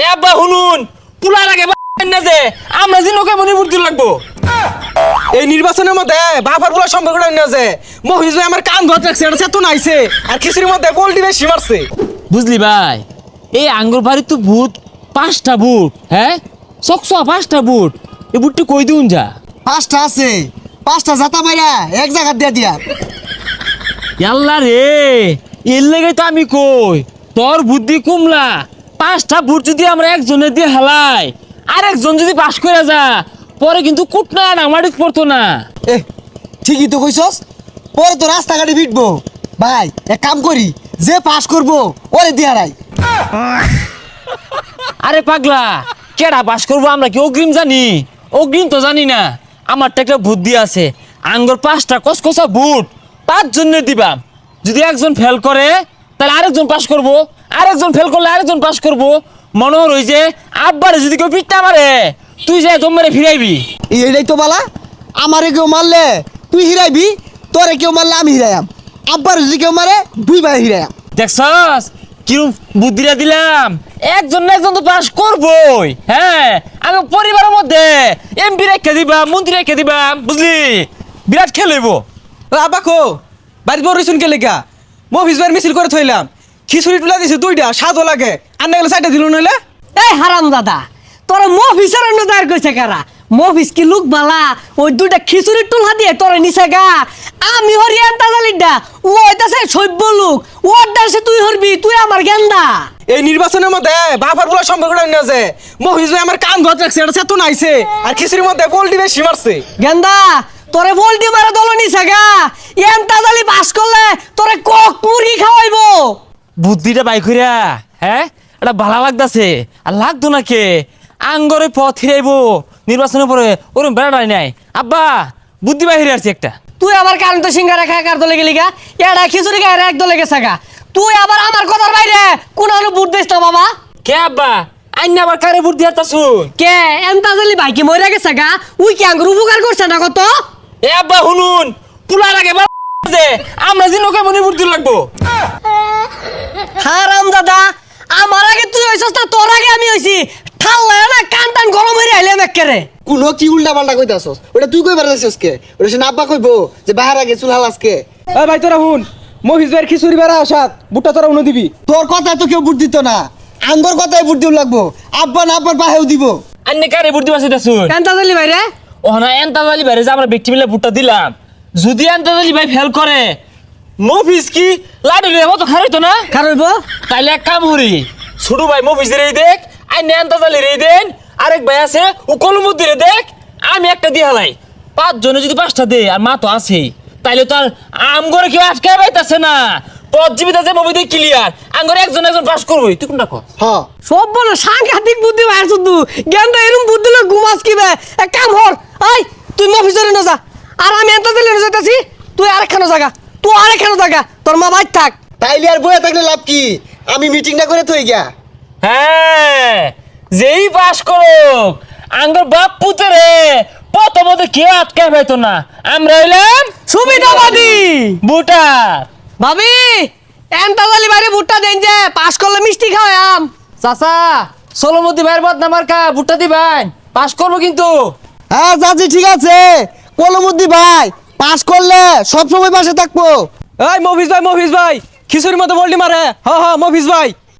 এ আব্বা শুনুন। পুলার আগে না যে আমরা যে নৌকা মনে বুদ্ধি লাগবো। এই নির্বাচনের মধ্যে বাবার বলার সম্পর্কটা নিয়ে যে। মহিষ ভাই আমার কান ধরে রাখছে এটা চেতন আইছে। আর খিচুড়ির মধ্যে পোল্ট্রি বেশি মারছে। বুঝলি ভাই এই আঙ্গুর বাড়ির তো বুট পাঁচটা বুট হ্যাঁ? চকচা পাঁচটা বুট এই বুটটা কই দিউন যা? পাঁচটা আছে পাঁচটা জাতা মাইরা এক জায়গা দিয়া দিয়া। ইয়াল্লা রে এর লেগে তো আমি কই তোর বুদ্ধি কুমলা। পাঁচটা ভোট যদি আমরা একজনের দিয়ে হেলাই আর একজন যদি পাশ করে যা পরে কিন্তু কুটনা না মাটিত পড়তো না। এ ঠিকই তো কইছস। পরে তো রাস্তাঘাটে ভিটবো। ভাই এক কাম করি যে পাস করব ওরে দিয়া রাই আরে পাগলা কেডা পাস করব আমরা কি অগ্রিম জানি? অগ্রিম তো জানি না। আমার তো একটা বুদ্ধি আছে। আঙ্গুর পাঁচটা কসকসা বুট পাঁচ জন্য দিবাম। যদি একজন ফেল করে তাহলে আরেকজন পাস করব। আরেকজন ফেল করলে আরেকজন পাস করব। মনে হল যে আব্বারে যদি কেউ পিঠটা মারে তুই যে দম মেরে ফিরাইবি। এইটাই তো বালা আমারে কেউ মারলে তুই হিরাইবি তোরে কেউ মারলে আমি হিরাইয়াম। আব্বার যদি কেউ মারে দুই ভাই হিরাইয়াম। দেখছস? কিরম বুদ্ধিটা দিলাম। একজন না একজন তো পাস করবই। হ্যাঁ আমি পরিবারের মধ্যে এমপি রেখে দিবাম মন্ত্রী রেখে দিবাম বুঝলি? বিরাট খেল হইব। ও আব্বা খো বাড়ি বড় রইছুন কে লেখা ভাইয়ের মিছিল করে থইলাম। খিচুড়ি তুলা দিছে দুইটা স্বাদও লাগে। আর না গেলে চারটা দিল নইলে? এই হারাম দাদা তোরা মফিসের অন্য দায়ের কইছে কারা? মফিস কি লুক বালা? ওই দুইটা খিচুড়ির টুলহা দিয়ে তোরে নিছে গা। আমি হরি আনতা জালিডা ও হইতাছে সভ্য লোক। ওর দাসে তুই হরবি তুই আমার গেন্দা এই নির্বাচনের মধ্যে বাবার বলার সম্পর্কটা নিয়ে যে। মহিষ ভাই আমার কান ধরে রাখছে এটা চেতন আইছে। আর খিচুড়ির মধ্যে পোল্ট্রি বেশি মারছে। গেন্দা তোরে বলটি মারা দল নিছে গা। এনতা জালি বাস করলে তোরে কক মুরগি খাওয়াইবো। বুদ্ধিটা বাই করিয়া হ্যাঁ? এটা ভালো লাগতাছে। আর লাগতো না কে? আঙ্গরে পথ হিরাইব নির্বাচনের পরে ওরকম বেড়াটাই নাই। আব্বা বুদ্ধি বাহিরে আসছে একটা। তুই আবার কারণ তো সিঙ্গারা খায় কার দলে গেলি গা? এরা খিচুড়ি খায় এক দলে গেছে গা। তুই আবার আমার কথার বাইরে? কোন আলু বুট দিস না বাবা? কে আব্বা? আইন আবার কারে বুদ্ধি হারতাছুন কে? এমতা জালি ভাই কি মরে গেছে গা? উই কি আঙ্গুর উপকার করছে না কত? এ আব্বা শুনুন। পুলার আগে আমরা যে নৌকা মনে বুদ্ধি লাগবো। হারাম দাদা আমার আগে তুই হইছস না তোর আগে আমি হইছি। ঠাল্লা না কান টান গরম হয়ে আইলাম একেরে কোনো কি উল্টা পাল্টা কইতাছস? ওটা তুই কই বেড়াইছস কে ওটা সে আব্বা কইবো যে বাহার আগে চুল এ ভাই তোরা হুন মহিষ ভাইয়ের খিচুড়ি বেড়া আসাত বুটটা তোরা উনো দিবি। তোর কথায় তো কেউ বুট দিত না। আঙ্গর কথায় বুট দিও লাগবো। আব্বা না আব্বার বাহেও দিব। আন্নে কারে বুদ্ধি বাঁচাইতাছুন এমতা জালি ভাই রে? ও না এন্তাজালি ভাই যে আমরা ব্যক্তি মিলে ভোটটা দিলাম। যদি এন্তাজালি ভাই ফেল করে মফিস কি? লাডু রে মতো খারাইতো না? খারইব তাইলে এক কাম করি ছোট ভাই মফিস রে দেখ আই নে এন্তাজালি রে দেন আরেক ভাই আছে ও কলমুদ্দি রে দেখ আমি একটা দিয়ে হালাই। পাঁচ জনে যদি পাঁচটা দে আর মা তো আছেই তাইলে তো আর আম করে কেউ আটকে পাইতাছে না। পদ জীবিত আছে মবি দিয়ে ক্লিয়ার আম করে একজন একজন পাস করবোই তুই কোনটা কর হ। সব বলো সাংঘাতিক বুদ্ধি ভাই শুধু গেন্দা এরম বুদ্ধি লোক ঘুমাস কি বে এক কাম হর আই তুই মফিসরে না যা। আর আমি এমতা জালি না যাইতাছি তুই আরেকখানো জায়গা তুই আরেকখানো জায়গা তোর মা বাইর থাক। তাইলে আর বয়ে থাকলে লাভ কি? আমি মিটিংটা করে তুই গিয়া। হ্যাঁ যেই পাস করুক আঙ্গর বাপ পুতরে প্রথমত কেউ আটকায় পাইতো না। আমরা হইলাম সুবিধাবাদী। বুটার ভাবি এমতা জালি বাইরে ভুট্টা দেন যে পাস করলে মিষ্টি খাওয়াম চাচা সোলমতি ভাইয়ের বদনা মার্কা ভুট্টা দিবেন পাস করব কিন্তু। হ্যাঁ চাচি ঠিক আছে। কলমুদ্দি ভাই পাস করলে সব সময় পাশে থাকব। এই মফিজ ভাই মফিজ ভাই, খিচুড়ির মতো বললি মারে। হ্যাঁ হ্যাঁ মফিজ ভাই।